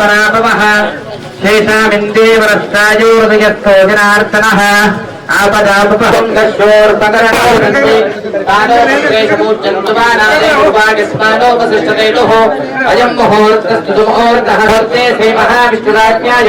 పరాపమః శేషామిందేవరస్తాయోదయస్థో జనార్దనః ఆపదాపహంగశోర్పకరణోరంతి అయం ముహూర్తస్తు ముహూర్తః వర్తే శ్రీ మహావిష్ణురాజ్ఞాయ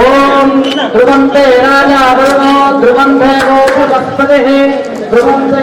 ओम ध्रुवंते राजा वर्णो ध्रुवंते गोपस्पति ध्रुवंते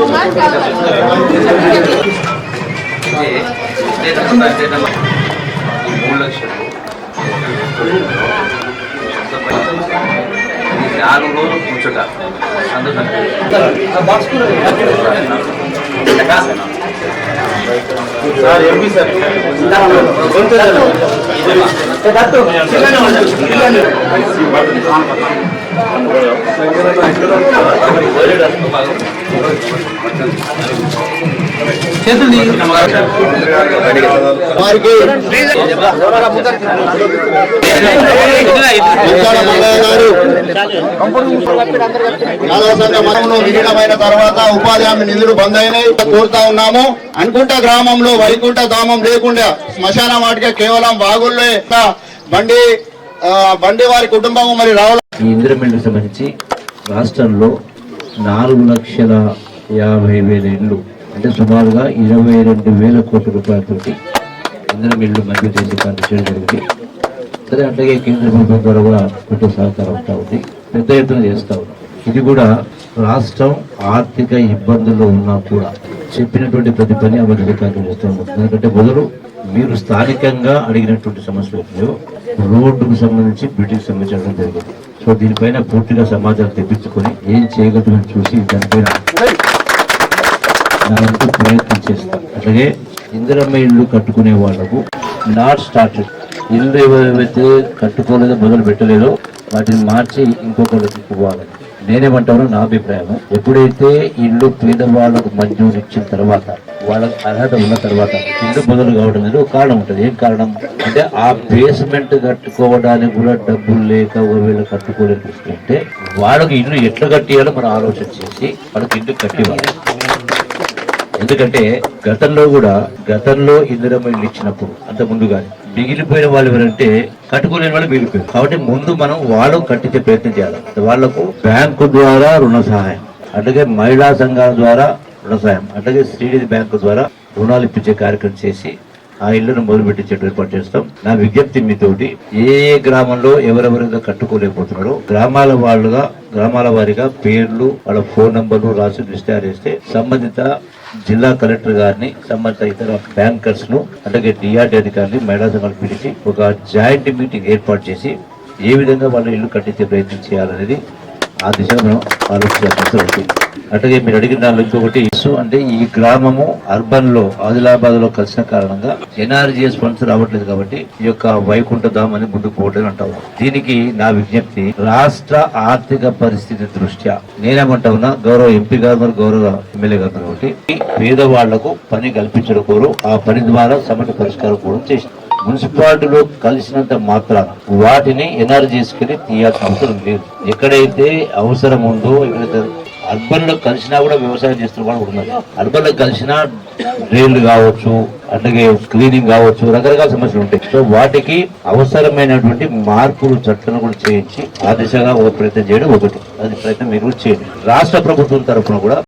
గోపస్పతి ధ్రువంతే మూడు లక్షలు నాలుగు రోజులు కూర్చుంట సార్ వారికి యాదవ సంఘ మనమును విలీనమైన తర్వాత ఉపాధి హామీ నిధులు బంద్ అయినాయి కోరుతా ఉన్నాము. అనుకుంటా గ్రామంలో వైకుంఠ ధామం లేకుండా శ్మశాన వాటిక కేవలం వాగుల్లో బండి బండి వారి కుటుంబం మరి రావాలి ఈ ఇందిరమిల్లుకు సంబంధించి రాష్ట్రంలో నాలుగు లక్షల యాభై వేల ఇళ్ళు అంటే సుమారుగా ఇరవై రెండు వేల కోట్ల రూపాయలతోటి ఇందిరమిల్లు మంజూరు చేసే పని చేయడం జరిగింది. సరే అట్లాగే కేంద్ర ప్రభుత్వం ద్వారా కూడా కొంత సహకారం ఉంటా ఉంది. పెద్ద ఎత్తున చేస్తూ ఉన్నాం ఇది కూడా రాష్ట్రం ఆర్థిక ఇబ్బందుల్లో ఉన్నా కూడా చెప్పినటువంటి ప్రతి పని అమలు అధికారులు చేస్తాము. ఎందుకంటే మొదలు మీరు స్థానికంగా అడిగినటువంటి సమస్యలు ఉన్నాయో రోడ్డుకు సంబంధించి బ్రిటిష్ సంబంధించడం జరిగింది. సో దీనిపైన పూర్తిగా సమాచారం తెప్పించుకొని ఏం చేయగలమని చూసి దానిపైన నా ప్రయత్నం చేస్తాం. అలాగే ఇందిరమ్మ ఇల్లు కట్టుకునే వాళ్ళకు నాట్ స్టార్టెడ్ ఇల్లు ఏవైతే కట్టుకోలేదో మొదలు పెట్టలేదో వాటిని మార్చి ఇంకొకరికి ఇవ్వాలని నేనేమంటాను నా అభిప్రాయం ఎప్పుడైతే ఇల్లు పేదవాళ్ళకు మంజూరు ఇచ్చిన తర్వాత వాళ్ళకి అర్హత ఉన్న తర్వాత ఇల్లు మొదలు కావడం అనేది ఒక కారణం ఉంటుంది. ఏం కారణం? అంటే ఆ బేస్మెంట్ కట్టుకోవడానికి కూడా డబ్బులు లేక ఒకవేళ చూసుకుంటే వాళ్ళకి ఇల్లు ఎట్లా కట్టియాలో మనం ఆలోచన చేసి వాళ్ళకి ఇల్లు కట్టివ్వాలి. ఎందుకంటే గతంలో కూడా గతంలో ఇందిరమ్మ ఇల్లు ఇచ్చినప్పుడు అంత ముందు కానీ మిగిలిపోయిన వాళ్ళు ఎవరంటే కట్టుకోలేని వాళ్ళు మిగిలిపోయారు. కాబట్టి ముందు మనం వాళ్ళు కట్టించే ప్రయత్నం చేయాలి. వాళ్ళకు బ్యాంకు ద్వారా రుణ సహాయం అట్లాగే మహిళా సంఘాల ద్వారా రుణ సహాయం అట్లాగే శ్రీనిధి బ్యాంకు ద్వారా రుణాలు ఇప్పించే కార్యక్రమం చేసి ఆ ఇళ్ళను మొదలుపెట్టించేట్టు ఏర్పాటు చేస్తాం. నా విజ్ఞప్తి మీతోటి ఏ ఏ గ్రామంలో ఎవరెవరైతే కట్టుకోలేకపోతున్నారో గ్రామాల వాళ్ళుగా గ్రామాల వారిగా పేర్లు వాళ్ళ ఫోన్ నంబర్లు రాసి లిస్ట్ తయారు చేస్తే సంబంధిత జిల్లా కలెక్టర్ గారిని సంబంధిత ఇతర బ్యాంకర్స్ను అలాగే డిఆర్డి అధికారులు మహిళా సంఘాలు పిలిచి ఒక జాయింట్ మీటింగ్ ఏర్పాటు చేసి ఏ విధంగా వాళ్ళ ఇల్లు కట్టించే ప్రయత్నం చేయాలనేది ఆ దిశగా మనం ఆలోచించాల్సి అట్లాగే మీరు అడిగిన దానిలో ఇంకొకటి ఇష్యూ అంటే ఈ గ్రామము అర్బన్లో ఆదిలాబాద్లో కలిసిన కారణంగా ఎన్ఆర్జీఎస్ ఫండ్స్ రావట్లేదు కాబట్టి ఈ యొక్క వైకుంఠధామ్ అని ముందుకు పోవడం అంటాము దీనికి నా విజ్ఞప్తి రాష్ట్ర ఆర్థిక పరిస్థితి దృష్ట్యా నేనేమంటా ఉన్నా గౌరవ ఎంపీ గారు మరి గౌరవ ఎమ్మెల్యే గారు కాబట్టి పేదవాళ్ళకు పని కల్పించడం కోరు ఆ పని ద్వారా సమస్య పరిష్కారం కూడా చేసి మున్సిపాలిటీలో కలిసినంత మాత్రాన వాటిని ఎనర్జీస్కి తీయాల్సిన అవసరం లేదు. ఎక్కడైతే అవసరం ఉందో ఎక్కడైతే అర్బన్లో కలిసినా కూడా వ్యవసాయం చేస్తున్న వాళ్ళు కూడా ఉన్నారు. అర్బన్లో కలిసినా డ్రైన్లు కావచ్చు అట్లాగే క్లీనింగ్ కావచ్చు రకరకాల సమస్యలు ఉంటాయి. సో వాటికి అవసరమైనటువంటి మార్పులు చట్టాలను కూడా చేయించి ఆ దిశగా ఒక ప్రయత్నం చేయడం ఒకటి. అది ప్రయత్నం మీరు కూడా చేయండి. రాష్ట్ర ప్రభుత్వం తరఫున కూడా